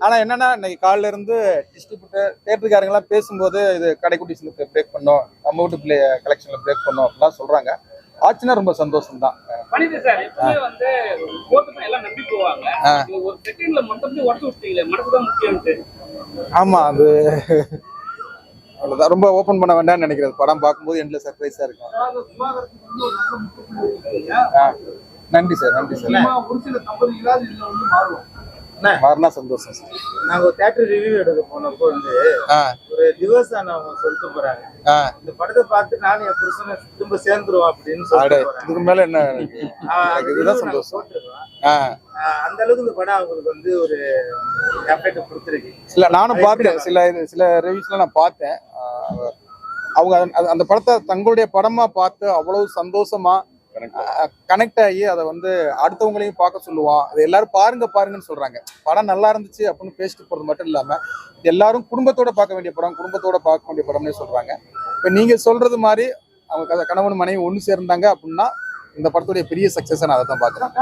ஆனா என்னன்னா இன்னைக்கு காலையில இருந்து டிஸ்ட்ரிபியூட்டர் தேட்டருக்காரங்களாம் பேசும்போது இது கடைக்குட்டி பிரேக் பண்ணோம் நம்ம வீட்டு பிள்ளை கலெக்ஷன்ல பிரேக் பண்ணோம் அப்படிலாம் சொல்றாங்க. ஆச்சுன்னா ரொம்ப சந்தோஷம் தான் பணிது சார் எப்பவுமே வந்து கோர்ட்டு எல்லாம் நம்பி போவாங்க. நீங்க ஒரு செகண்ட்ல மொத்தத்தையும் உடச்சு விட்டீங்களே மனசு தான் முக்கியம் ஆமா அது அவ்வளவுதான். ரொம்ப ஓபன் பண்ண வேண்டாம்னு நினைக்கிறது. படம் பார்க்கும்போது எண்ட்ல சர்ப்ரைஸா இருக்கும். ஆ, நன்றி சார் நன்றி சார். மாறினா சந்தோஷம் சார். நாங்க ஒரு தேட்டர் ரிவ்யூ எடுக்க போனப்போ வந்து ஒரு டிவோர்ஸ் ஆனவங்க சொல்லிட்டு போறாங்க. இந்த படத்தை பார்த்து நானும் என் புருஷனை திரும்ப சேர்ந்துருவோம் அப்படின்னு சொல்லிட்டு இதுக்கு மேல என்ன இதுதான் சந்தோஷம். அந்த அளவுக்கு இந்த படம் அவங்களுக்கு வந்து ஒரு எஃபெக்ட் கொடுத்துருக்கு. இல்ல நானும் பார்த்தேன். சில சில ரிவ்யூஸ்ல நான் பார்த்தேன். அவங்க அந்த படத்தை தங்களுடைய படமா பார்த்து அவ்வளவு சந்தோஷமா கனெக்ட் ஆகி அதை வந்து அடுத்தவங்களையும் பார்க்க சொல்லுவான் அது எல்லாரும் பாருங்க பாருங்கன்னு சொல்றாங்க. படம் நல்லா இருந்துச்சு அப்படின்னு பேசிட்டு போறது மட்டும் இல்லாம எல்லாரும் குடும்பத்தோட பார்க்க வேண்டிய படம் குடும்பத்தோட பார்க்க வேண்டிய படம்னு சொல்றாங்க. இப்போ நீங்க சொல்றது மாதிரி அவங்க கணவன் மனைவி ஒன்று சேர்ந்தாங்க அப்படின்னா இந்த படத்துடைய பெரிய சக்சஸ் நான் அதை தான் பார்க்குறேன்.